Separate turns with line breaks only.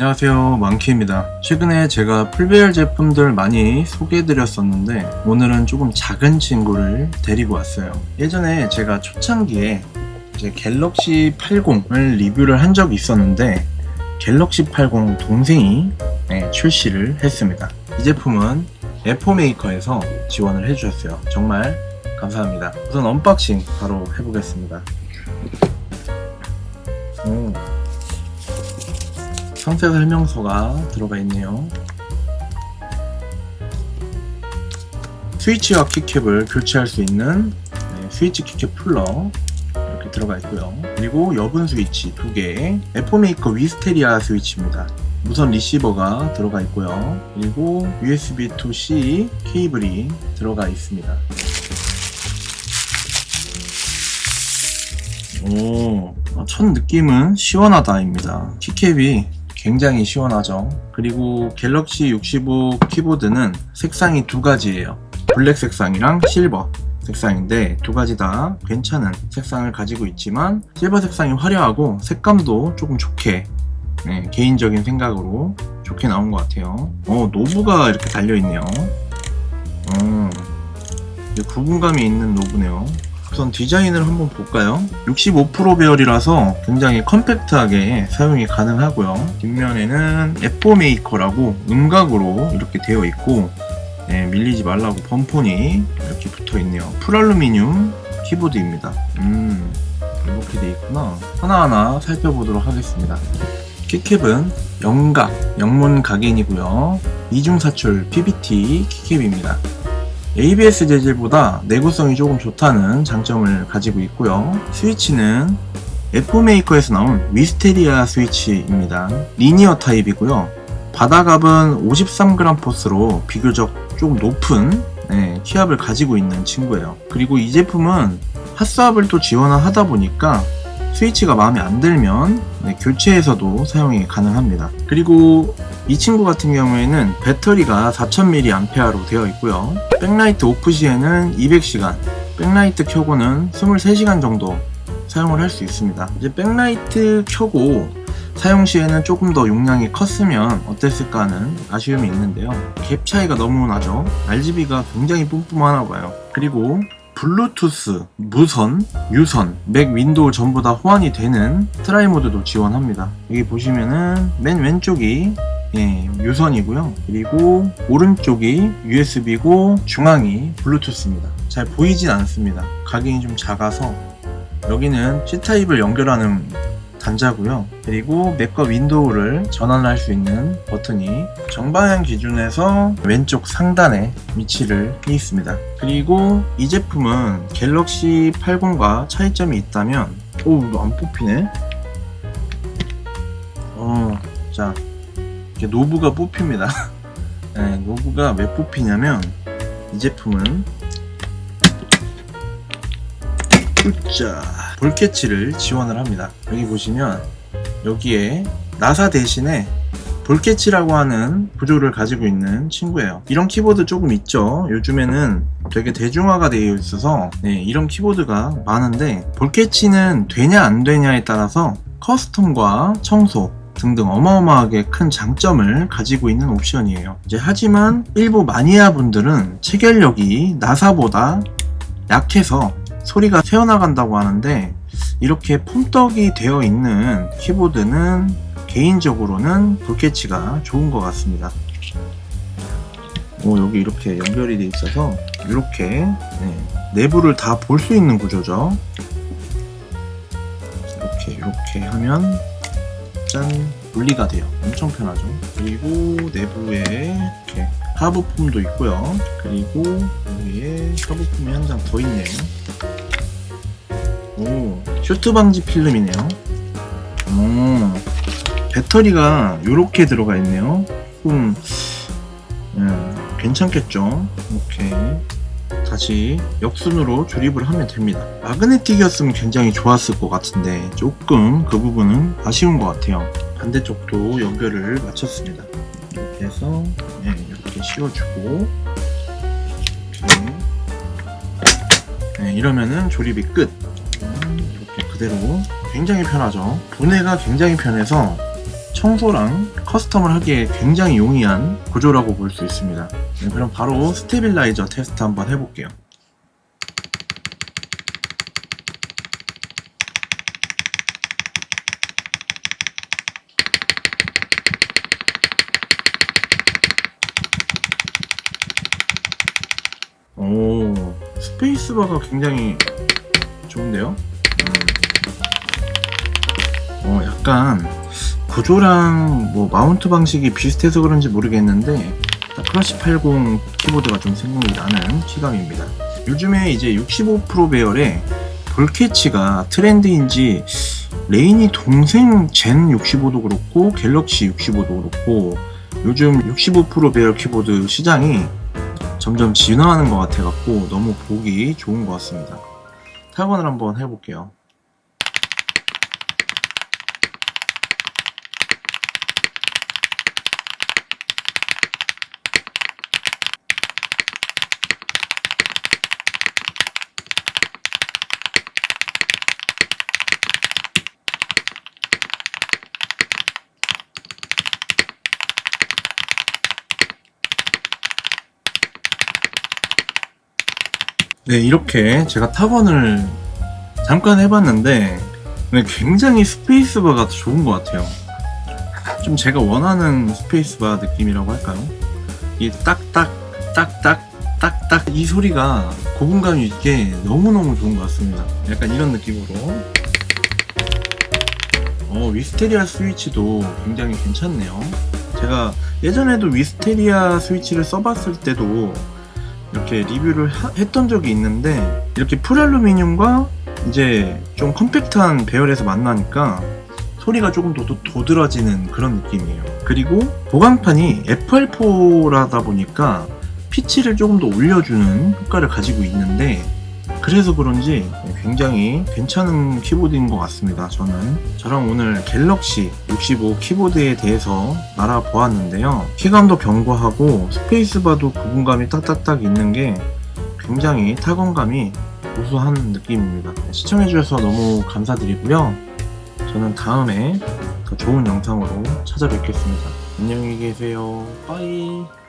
안녕하세요. 망키입니다. 최근에 제가 풀배열 제품들 많이 소개해드렸었는데 오늘은 조금 작은 친구를 데리고 왔어요. 예전에 제가 초창기에 이제 갤럭시 80을 리뷰를 한 적이 있었는데 갤럭시 80 동생이 네, 출시를 했습니다. 이 제품은 에포메이커에서 지원을 해주셨어요. 정말 감사합니다. 우선 언박싱 바로 해보겠습니다. 오. 상세 설명서가 들어가 있네요. 스위치와 키캡을 교체할 수 있는 네, 스위치 키캡 플러 이렇게 들어가 있고요. 그리고 여분 스위치 두 개, 에포메이커 위스테리아 스위치입니다. 무선 리시버가 들어가 있고요. 그리고 USB to C 케이블이 들어가 있습니다. 오, 어, 첫 느낌은 시원하다입니다. 키캡이 굉장히 시원하죠. 그리고 갤럭시 65 키보드는 색상이 두 가지예요. 블랙 색상이랑 실버 색상인데 두 가지 다 괜찮은 색상을 가지고 있지만 실버 색상이 화려하고 색감도 조금 좋게 네, 개인적인 생각으로 좋게 나온 것 같아요. 어, 노브가 이렇게 달려있네요. 음, 구분감이 있는 노브네요. 우선 디자인을 한번 볼까요? 65% 배열이라서 굉장히 컴팩트하게 사용이 가능하고요. 뒷면에는 에포 메이커라고 음각으로 이렇게 되어 있고 네, 밀리지 말라고 범폰이 이렇게 붙어 있네요. 풀알루미늄 키보드입니다. 음, 이렇게 돼 있구나. 하나하나 살펴보도록 하겠습니다. 키캡은 영각, 영문 각인이고요. 이중사출 PBT 키캡입니다. ABS 재질보다 내구성이 조금 좋다는 장점을 가지고 있고요. 스위치는 에포메이커에서 나온 위스테리아 스위치입니다. 리니어 타입이고요. 바닥압은 53g 포스로 비교적 조금 높은 네, 키압을 가지고 있는 친구예요. 그리고 이 제품은 핫스압을 또 지원을 하다 보니까 스위치가 마음에 안 들면 네, 교체해서도 사용이 가능합니다. 그리고 이 친구 같은 경우에는 배터리가 4000mAh로 되어 있고요. 백라이트 오프 시에는 200시간, 백라이트 켜고는 23시간 정도 사용을 할 수 있습니다. 이제 백라이트 켜고 사용 시에는 조금 더 용량이 컸으면 어땠을까 하는 아쉬움이 있는데요. 갭 차이가 너무 나죠. RGB가 굉장히 뿜뿜하나 봐요. 그리고 블루투스, 무선, 유선, 맥 윈도우 전부 다 호환이 되는 트라이 모드도 지원합니다. 여기 보시면은 맨 왼쪽이 예, 유선이고요. 그리고 오른쪽이 USB고 중앙이 블루투스입니다. 잘 보이진 않습니다. 각인이 좀 작아서 여기는 C타입을 연결하는 단자고요. 그리고 맥과 윈도우를 전환할 수 있는 버튼이 정방향 기준에서 왼쪽 상단에 위치를 해 있습니다. 그리고 이 제품은 갤럭시 80과 차이점이 있다면 오, 이거 안 뽑히네. 어, 자, 노브가 뽑힙니다. 네, 노브가 왜 뽑히냐면 이 제품은 자 볼캐치를 지원을 합니다. 여기 보시면 여기에 나사 대신에 볼캐치라고 하는 구조를 가지고 있는 친구예요. 이런 키보드 조금 있죠. 요즘에는 되게 대중화가 되어 있어서 네, 이런 키보드가 많은데 볼캐치는 되냐 안 되냐에 따라서 커스텀과 청소 등등 어마어마하게 큰 장점을 가지고 있는 옵션이에요. 이제 하지만 일부 마니아 분들은 체결력이 나사보다 약해서 소리가 새어나간다고 하는데 이렇게 폼떡이 되어 있는 키보드는 개인적으로는 볼캐치가 좋은 것 같습니다. 오, 여기 이렇게 연결이 돼 있어서 이렇게 네, 내부를 다 볼 수 있는 구조죠. 이렇게 이렇게 하면 짠 분리가 돼요. 엄청 편하죠. 그리고 내부에 이렇게 하부품도 있고요. 그리고 여기에 하부품이 한 장 더 있네요. 오, 쇼트 방지 필름이네요. 오, 배터리가 이렇게 들어가 있네요. 좀 음, 괜찮겠죠? 이렇게 다시 역순으로 조립을 하면 됩니다. 마그네틱이었으면 굉장히 좋았을 것 같은데 조금 그 부분은 아쉬운 것 같아요. 반대쪽도 연결을 마쳤습니다. 이렇게 해서 네, 이렇게 씌워주고 네, 이러면은 조립이 끝. 음, 이렇게 그대로 굉장히 편하죠. 분해가 굉장히 편해서 청소랑 커스텀을 하기에 굉장히 용이한 구조라고 볼 수 있습니다. 네, 그럼 바로 스테빌라이저 테스트 한번 해볼게요. 오, 스페이스바가 굉장히 좋은데요? 음. 어, 약간 구조랑 뭐 마운트 방식이 비슷해서 그런지 모르겠는데 딱 클래시 80 키보드가 좀 생각이 나는 키감입니다. 요즘에 이제 65% 배열의 볼캐치가 트렌드인지 레인이 동생 젠 65도 그렇고 갤럭시 65도 그렇고 요즘 65% 배열 키보드 시장이 점점 진화하는 것 같아갖고 너무 보기 좋은 것 같습니다. 타건을 한번 해볼게요. 네, 이렇게 제가 타건을 잠깐 해봤는데 네, 굉장히 스페이스바가 좋은 것 같아요. 좀 제가 원하는 스페이스바 느낌이라고 할까요? 이 딱딱 딱딱 딱딱 이 소리가 고분감 있게 너무너무 좋은 것 같습니다. 약간 이런 느낌으로 어, 위스테리아 스위치도 굉장히 괜찮네요. 제가 예전에도 위스테리아 스위치를 써봤을 때도 이렇게 리뷰를 하- 했던 적이 있는데 이렇게 풀알루미늄과 이제 좀 컴팩트한 배열에서 만나니까 소리가 조금 더 도- 도드라지는 그런 느낌이에요. 그리고 보강판이 FR4라다 보니까 피치를 조금 더 올려주는 효과를 가지고 있는데 그래서 그런지 굉장히 괜찮은 키보드인 것 같습니다. 저는 저랑 오늘 갤럭시 65 키보드에 대해서 알아보았는데요. 키감도 견고하고 스페이스바도 구분감이 딱딱딱 있는 게 굉장히 타건감이 우수한 느낌입니다. 시청해주셔서 너무 감사드리고요. 저는 다음에 더 좋은 영상으로 찾아뵙겠습니다. 안녕히 계세요. 빠이.